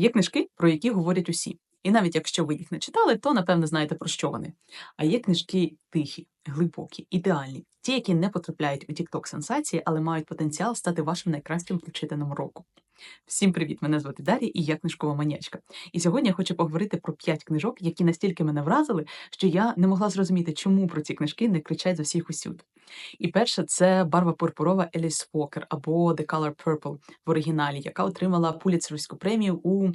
Є книжки, про які говорять усі. І навіть якщо ви їх не читали, то напевно знаєте про що вони. А є книжки тихі, глибокі, ідеальні, ті, які не потрапляють у TikTok сенсації, але мають потенціал стати вашим найкращим прочитаним року. Всім привіт! Мене звати Дар'я і я книжкова манячка. І сьогодні я хочу поговорити про п'ять книжок, які настільки мене вразили, що я не могла зрозуміти, чому про ці книжки не кричать з усіх усюд. І перша це барва пурпурова Еліс Уокер або The Color Purple в оригіналі, яка отримала Пуліцерівську премію у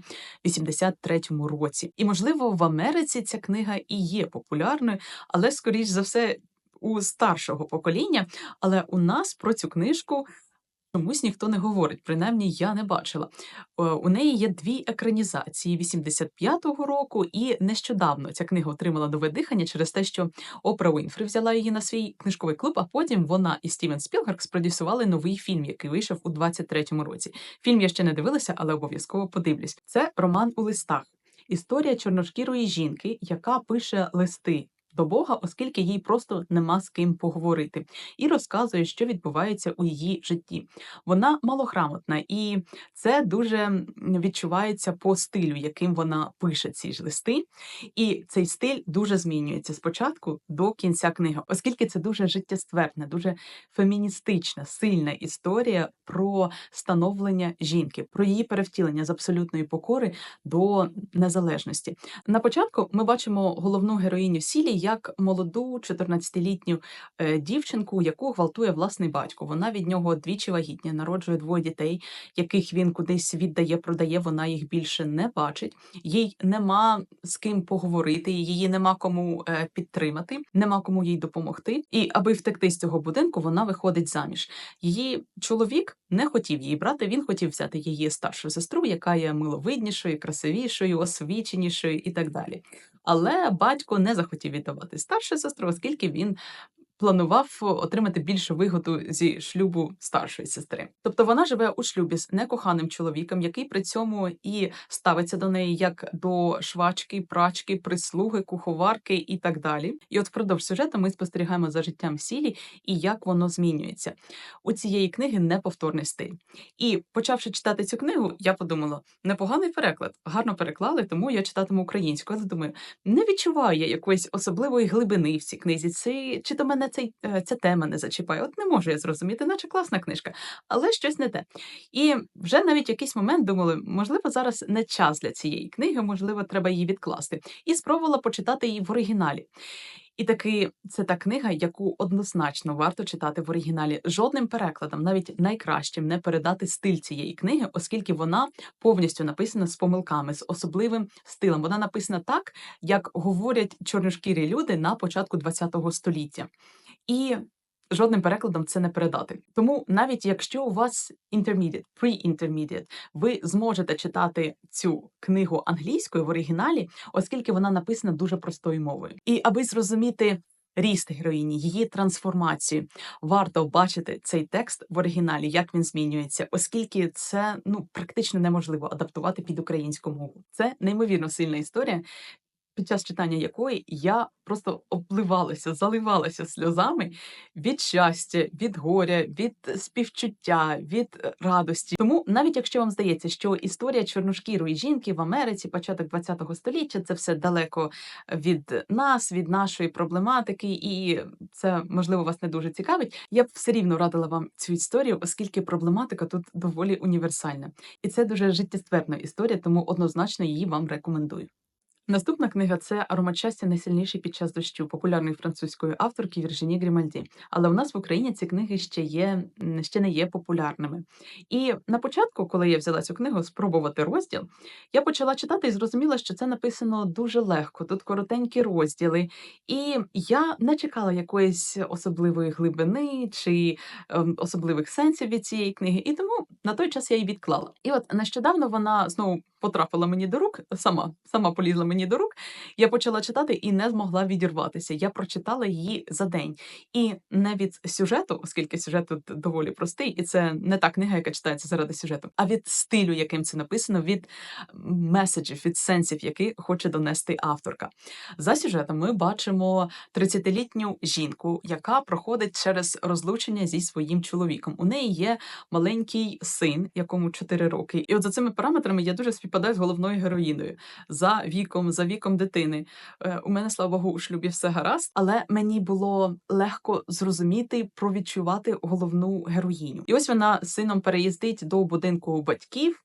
83-му році. І можливо, в Америці ця книга і є популярною, але скоріш за все. У старшого покоління, але у нас про цю книжку чомусь ніхто не говорить. Принаймні, я не бачила. Е, У неї є дві екранізації 85-го року, і нещодавно ця книга отримала нове дихання через те, що Опра Уінфрі взяла її на свій книжковий клуб, а потім вона і Стівен Спілберг спродюсували новий фільм, який вийшов у 23-му році. Фільм я ще не дивилася, але обов'язково подивлюсь. Це роман у листах. Історія чорношкірої жінки, яка пише листи до Бога, оскільки їй просто нема з ким поговорити, і розказує, що відбувається у її житті. Вона малограмотна, і це дуже відчувається по стилю, яким вона пише ці ж листи. І цей стиль дуже змінюється спочатку до кінця книги, оскільки це дуже життєствердна, дуже феміністична, сильна історія про становлення жінки, про її перевтілення з абсолютної покори до незалежності. На початку ми бачимо головну героїню Сілі як молоду 14-літню е, дівчинку, яку гвалтує власний батько. Вона від нього двічі вагітня, народжує двоє дітей, яких він кудись віддає, продає. Вона їх більше не бачить. Їй нема з ким поговорити, її нема кому е, підтримати, нема кому їй допомогти. І аби втекти з цього будинку, вона виходить заміж. Її чоловік не хотів її брати. Він хотів взяти її старшу сестру, яка є миловиднішою, красивішою, освіченішою і так далі. Але батько не захотів віддавати старшу сестру, оскільки він планував отримати більшу вигоду зі шлюбу старшої сестри. Тобто вона живе у шлюбі з некоханим чоловіком, який при цьому і ставиться до неї як до швачки, прачки, прислуги, куховарки і так далі. І от впродовж сюжету ми спостерігаємо за життям Сілі і як воно змінюється. У цієї книги неповторний стиль. І почавши читати цю книгу, я подумала: непоганий переклад, гарно переклали, тому я читатиму українською. Але думаю, не відчуваю я якоїсь особливої глибини в цій книзі. Це чи то мене цей, е, ця тема не зачіпає? От не можу я зрозуміти, наче класна книжка, але щось не те. І вже навіть якийсь момент думали, можливо, зараз не час для цієї книги, можливо, треба її відкласти. І спробувала почитати її в оригіналі. І таки це та книга, яку однозначно варто читати в оригіналі. Жодним перекладом, навіть найкращим, не передати стиль цієї книги, оскільки вона повністю написана з помилками, з особливим стилем. Вона написана так, як говорять чорношкірі люди на початку ХХ століття. І жодним перекладом це не передати. Тому навіть якщо у вас intermediate, pre-intermediate, ви зможете читати цю книгу англійською в оригіналі, оскільки вона написана дуже простою мовою. І аби зрозуміти. Ріст героїні, її трансформацію варто бачити цей текст в оригіналі, як він змінюється, оскільки це ну практично неможливо адаптувати під українську мову. Це неймовірно сильна історія, під час читання якої я просто обливалася, заливалася сльозами від щастя, від горя, від співчуття, від е, радості. Тому, навіть якщо вам здається, що історія чорношкірої жінки в Америці, початок ХХ століття, це все далеко від нас, від нашої проблематики, і це можливо вас не дуже цікавить. Я б все рівно радила вам цю історію, оскільки проблематика тут доволі універсальна, і це дуже життєстверна історія, тому однозначно її вам рекомендую. Наступна книга це Аромат щастя найсильніший під час дощу, популярної французької авторки Віржині Грімальді. Але у нас в Україні ці книги ще є ще не є популярними. І на початку, коли я взяла цю книгу спробувати розділ, я почала читати і зрозуміла, що це написано дуже легко. Тут коротенькі розділи, і я не чекала якоїсь особливої глибини чи ем, особливих сенсів від цієї книги. І тому на той час я її відклала. І от нещодавно вона знову потрапила мені до рук, сама, сама полізла мені до рук. Я почала читати і не змогла відірватися. Я прочитала її за день. І не від сюжету, оскільки сюжет тут доволі простий, і це не та книга, яка читається заради сюжету, а від стилю, яким це написано, від меседжів, від сенсів, які хоче донести авторка. За сюжетом ми бачимо 30-літню жінку, яка проходить через розлучення зі своїм чоловіком. У неї є маленький син, якому 4 роки. І от за цими параметрами я дуже співпадаю з головною героїною за віком, за віком дитини. Е, У мене, слава Богу, у шлюбі все гаразд, але мені було легко зрозуміти, провідчувати головну героїню. І ось вона з сином переїздить до будинку батьків.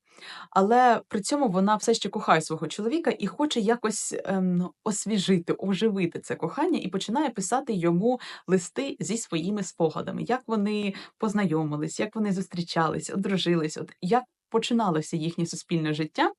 Але при цьому вона все ще кохає свого чоловіка і хоче якось ем, освіжити, оживити це кохання і починає писати йому листи зі своїми спогадами, як вони познайомились, як вони зустрічались, одружились, от як починалося їхнє суспільне життя.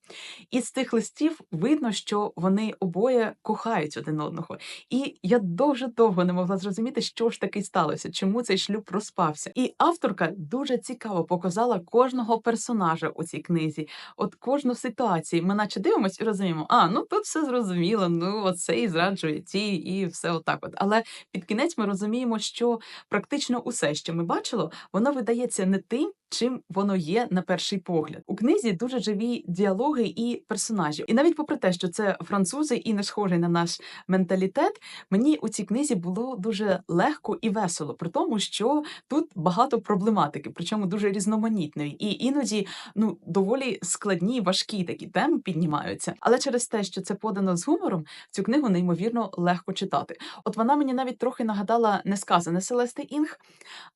І з цих листів видно, що вони обоє кохають один одного. І я дуже довго не могла зрозуміти, що ж таки сталося, чому цей шлюб розпався. І авторка дуже цікаво показала кожного персонажа у цій книзі, от кожну ситуацію. Ми наче дивимося і розуміємо, а ну тут все зрозуміло, ну оцей зраджує ті, і все отак. От. Але під кінець ми розуміємо, що практично усе, що ми бачили, воно видається не тим, чим воно є на перший погляд. У книзі дуже живі діалоги і персонажі. І навіть попри те, що це французи і не схожий на наш менталітет, мені у цій книзі було дуже легко і весело, при тому, що тут багато проблематики, причому дуже різноманітної, і іноді ну доволі складні, важкі такі теми піднімаються. Але через те, що це подано з гумором, цю книгу неймовірно легко читати. От вона мені навіть трохи нагадала несказане Селести Інг,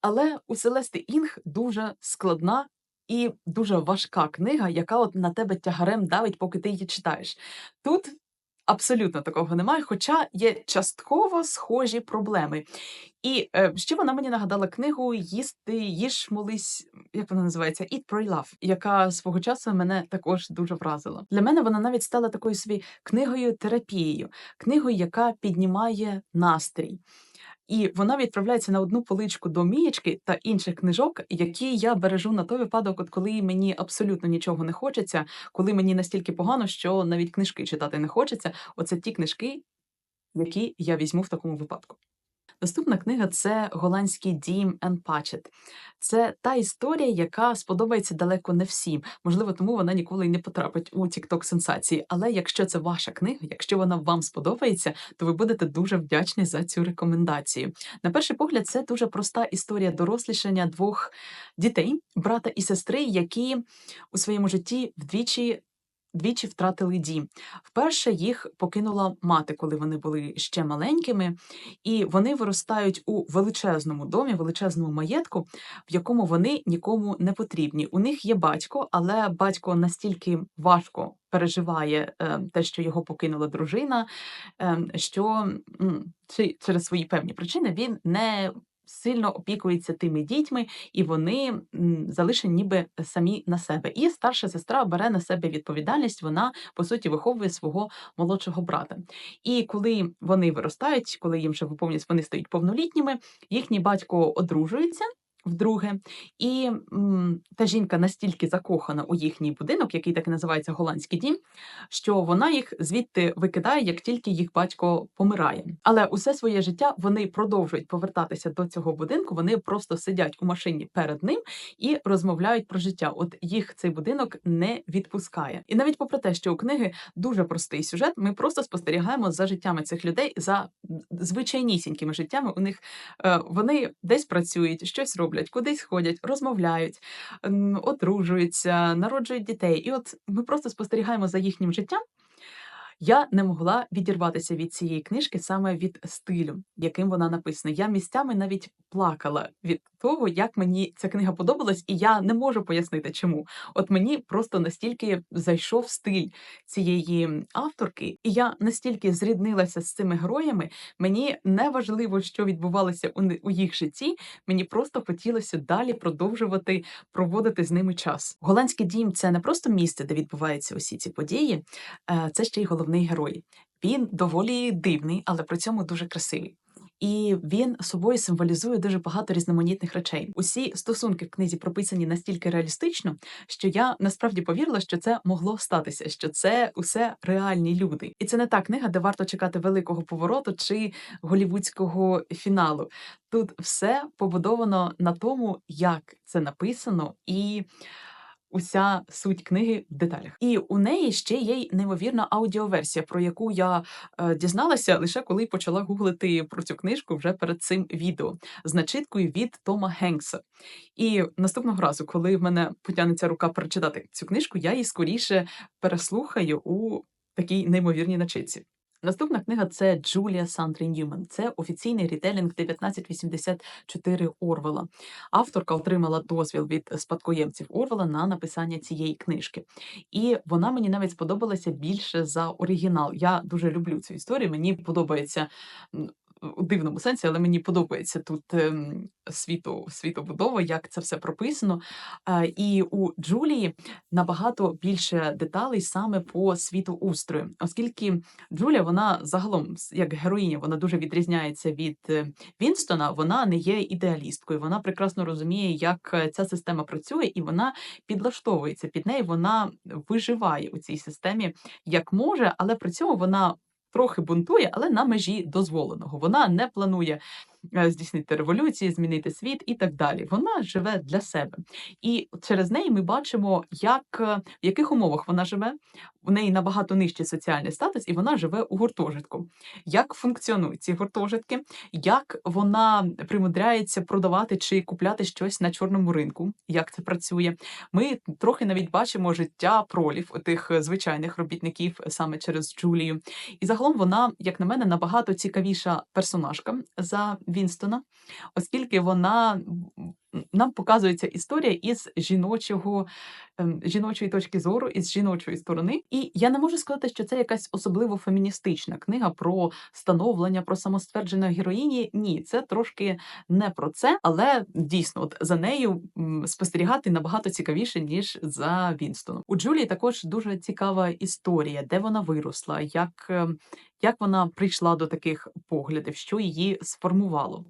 але у Селести Інг дуже складна. І дуже важка книга, яка от на тебе тягарем давить, поки ти її читаєш. Тут абсолютно такого немає, хоча є частково схожі проблеми. І е, ще вона мені нагадала книгу Їсти, їж, молись, як вона називається? Eat, Pray, Love, яка свого часу мене також дуже вразила. Для мене вона навіть стала такою собі книгою терапією, книгою, яка піднімає настрій. І вона відправляється на одну поличку до мієчки та інших книжок, які я бережу на той випадок, от коли мені абсолютно нічого не хочеться, коли мені настільки погано, що навіть книжки читати не хочеться. Оце ті книжки, які я візьму в такому випадку. Наступна книга це голландський дім Ен Пачет. Це та історія, яка сподобається далеко не всім. Можливо, тому вона ніколи й не потрапить у TikTok сенсації. Але якщо це ваша книга, якщо вона вам сподобається, то ви будете дуже вдячні за цю рекомендацію. На перший погляд, це дуже проста історія дорослішання двох дітей, брата і сестри, які у своєму житті вдвічі. Двічі втратили дім. Вперше їх покинула мати, коли вони були ще маленькими, і вони виростають у величезному домі, величезному маєтку, в якому вони нікому не потрібні. У них є батько, але батько настільки важко переживає е, те, що його покинула дружина, е, що через свої певні причини він не сильно опікується тими дітьми, і вони залишені ніби самі на себе. І старша сестра бере на себе відповідальність. Вона по суті виховує свого молодшого брата. І коли вони виростають, коли їм вже виповнюється, вони стають повнолітніми, їхній батько одружується. Вдруге, і м, та жінка настільки закохана у їхній будинок, який так і називається голландський дім, що вона їх звідти викидає, як тільки їх батько помирає. Але усе своє життя вони продовжують повертатися до цього будинку. Вони просто сидять у машині перед ним і розмовляють про життя. От їх цей будинок не відпускає. І навіть попри те, що у книги дуже простий сюжет, ми просто спостерігаємо за життями цих людей, за звичайнісінькими життями. У них е, вони десь працюють, щось роблять, кудись ходять, розмовляють, одружуються, народжують дітей. І от ми просто спостерігаємо за їхнім життям. Я не могла відірватися від цієї книжки саме від стилю, яким вона написана. Я місцями навіть плакала від того, як мені ця книга подобалась, і я не можу пояснити, чому. От мені просто настільки зайшов стиль цієї авторки, і я настільки зріднилася з цими героями. Мені не важливо, що відбувалося у, їх житті. Мені просто хотілося далі продовжувати проводити з ними час. Голландський дім це не просто місце, де відбуваються усі ці події, е, це ще й головний герой. Він доволі дивний, але при цьому дуже красивий. І він собою символізує дуже багато різноманітних речей. Усі стосунки в книзі прописані настільки реалістично, що я насправді повірила, що це могло статися, що це усе реальні люди. І це не та книга, де варто чекати великого повороту чи голівудського фіналу. Тут все побудовано на тому, як це написано, і уся суть книги в деталях. І у неї ще є й неймовірна аудіоверсія, про яку я е, дізналася лише коли почала гуглити про цю книжку вже перед цим відео з начиткою від Тома Генкса. І наступного разу, коли в мене потягнеться рука перечитати цю книжку, я її скоріше переслухаю у такій неймовірній начитці. Наступна книга це Джулія Сандрі Ньюмен. Це офіційний рітелінг 1984 Орвела. Авторка отримала дозвіл від спадкоємців Орвела на написання цієї книжки. І вона мені навіть сподобалася більше за оригінал. Я дуже люблю цю історію. Мені подобається у дивному сенсі, але мені подобається тут ем, світу, світобудова, як це все прописано. І у Джулії набагато більше деталей саме по світоустрою, оскільки Джулія, вона загалом, як героїня, вона дуже відрізняється від е, Вінстона. Вона не є ідеалісткою. Вона прекрасно розуміє, як е, ця система працює, і вона підлаштовується під неї. Вона виживає у цій системі як може, але при цьому вона. Трохи бунтує, але на межі дозволеного. Вона не планує здійснити революції, змінити світ і так далі. Вона живе для себе. І через неї ми бачимо, як, е, в яких умовах вона живе. У неї набагато нижчий соціальний статус, і вона живе у гуртожитку. Як функціонують ці гуртожитки, як вона примудряється продавати чи купляти щось на чорному ринку, як це працює. Ми трохи навіть бачимо життя пролів тих звичайних робітників саме через Джулію. І загалом вона, як на мене, набагато цікавіша персонажка за Вінстона, оскільки вона нам показується історія із жіночого, ем, жіночої точки зору, із жіночої сторони. І я не можу сказати, що це якась особливо феміністична книга про становлення, про самоствердження героїні. Ні, це трошки не про це, але дійсно, от за нею спостерігати набагато цікавіше, ніж за Вінстоном. У Джулії також дуже цікава історія, де вона виросла, як, е, як вона прийшла до таких поглядів, що її сформувало.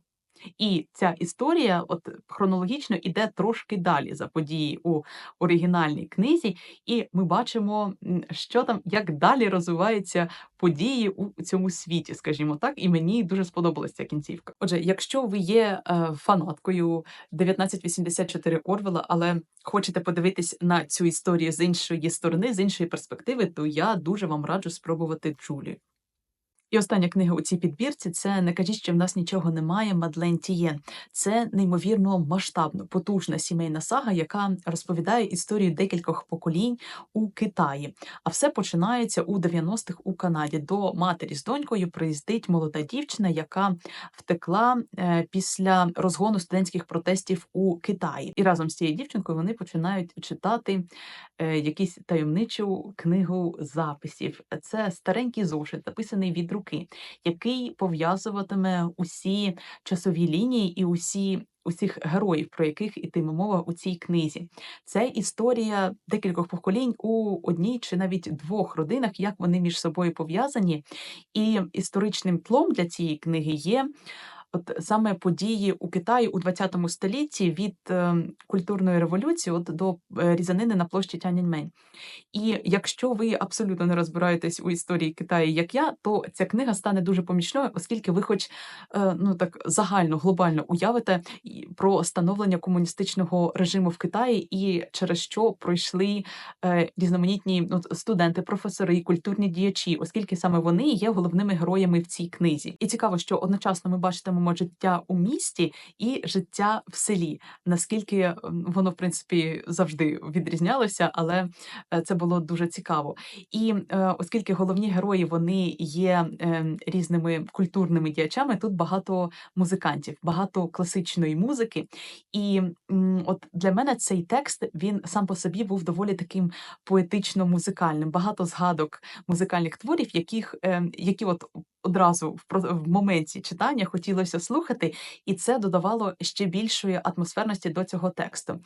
І ця історія, от хронологічно, іде трошки далі за події у оригінальній книзі, і ми бачимо, що там, як далі розвиваються події у цьому світі, скажімо так. І мені дуже сподобалася ця кінцівка. Отже, якщо ви є е, фанаткою 1984 Орвела, але хочете подивитись на цю історію з іншої сторони, з іншої перспективи, то я дуже вам раджу спробувати Джулію. Остання книга у цій підбірці це не кажіть, що в нас нічого немає. Мадлен Тієн. Це неймовірно масштабно потужна сімейна сага, яка розповідає історію декількох поколінь у Китаї. А все починається у 90-х у Канаді. До матері з донькою приїздить молода дівчина, яка втекла е, після розгону студентських протестів у Китаї. І разом з цією дівчинкою вони починають читати е, якусь таємничу книгу записів. Це старенький зошит, записаний від руки, який пов'язуватиме усі часові лінії і усі. Усіх героїв, про яких ітиме мова у цій книзі, це історія декількох поколінь у одній чи навіть двох родинах, як вони між собою пов'язані. І історичним тлом для цієї книги є от саме події у Китаї у 20 столітті від е, культурної революції от до е, різанини на площі Тяньаньмень. І якщо ви абсолютно не розбираєтесь у історії Китаю, як я, то ця книга стане дуже помічною, оскільки ви, хоч е, ну так загально, глобально уявите про становлення комуністичного режиму в Китаї і через що пройшли е, різноманітні ну, от студенти, професори, культурні діячі, оскільки саме вони є головними героями в цій книзі. І цікаво, що одночасно ми бачитимемо життя у місті і життя в селі. Наскільки воно, в принципі, завжди відрізнялося, але е, це було дуже цікаво. І е, оскільки головні герої вони є е, різними культурними діячами, тут багато музикантів, багато класичної музики. І от для мене цей текст він сам по собі був доволі таким поетично-музикальним. Багато згадок музикальних творів, яких е, які от одразу в, в моменті читання хотілося слухати, і це додавало ще більшої атмосферності до цього тексту.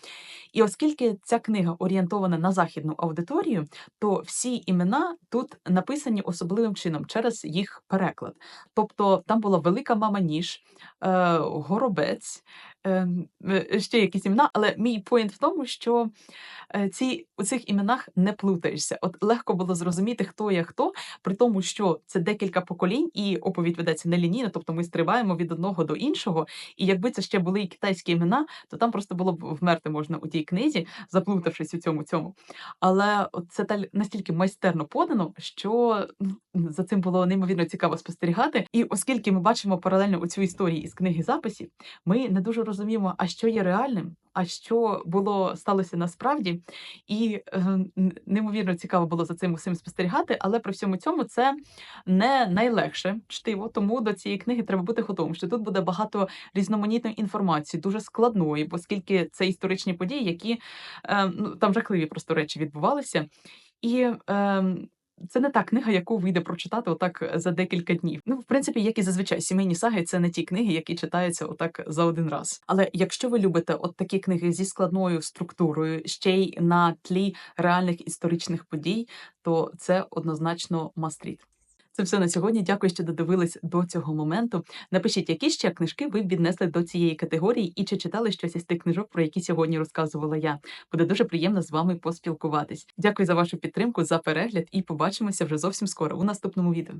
І оскільки ця книга орієнтована на західну аудиторію, то всі імена тут написані особливим чином через їх переклад. Тобто там була велика мама ніж, е, горобець, ем, е, ще якісь імена, але мій поінт в тому, що е, ці, у цих іменах не плутаєшся. От легко було зрозуміти, хто є хто, при тому, що це декілька поколінь, і оповідь ведеться нелінійно, тобто ми стрибаємо від одного до іншого. І якби це ще були китайські імена, то там просто було б вмерти можна у тій книзі, заплутавшись у цьому цьому. Але це настільки майстерно подано, що ну, за цим було неймовірно цікаво спостерігати. І оскільки ми бачимо паралельно у цю історію із книги записів, ми не дуже розуміємо, а що є реальним, а що було сталося насправді. І е, неймовірно цікаво було за цим усім спостерігати. Але при всьому цьому це не найлегше чтиво. Тому до цієї книги треба бути готовим, що тут буде багато різноманітної інформації, дуже складної, оскільки це історичні події, які е, ну там жахливі просто речі відбувалися. І ем, це не та книга, яку вийде прочитати отак за декілька днів. Ну, в принципі, як і зазвичай, сімейні саги це не ті книги, які читаються отак за один раз. Але якщо ви любите от такі книги зі складною структурою, ще й на тлі реальних історичних подій, то це однозначно read. Це все на сьогодні. Дякую, що додивились до цього моменту. Напишіть, які ще книжки ви віднесли до цієї категорії, і чи читали щось із тих книжок, про які сьогодні розказувала я. Буде дуже приємно з вами поспілкуватись. Дякую за вашу підтримку, за перегляд, і побачимося вже зовсім скоро у наступному відео.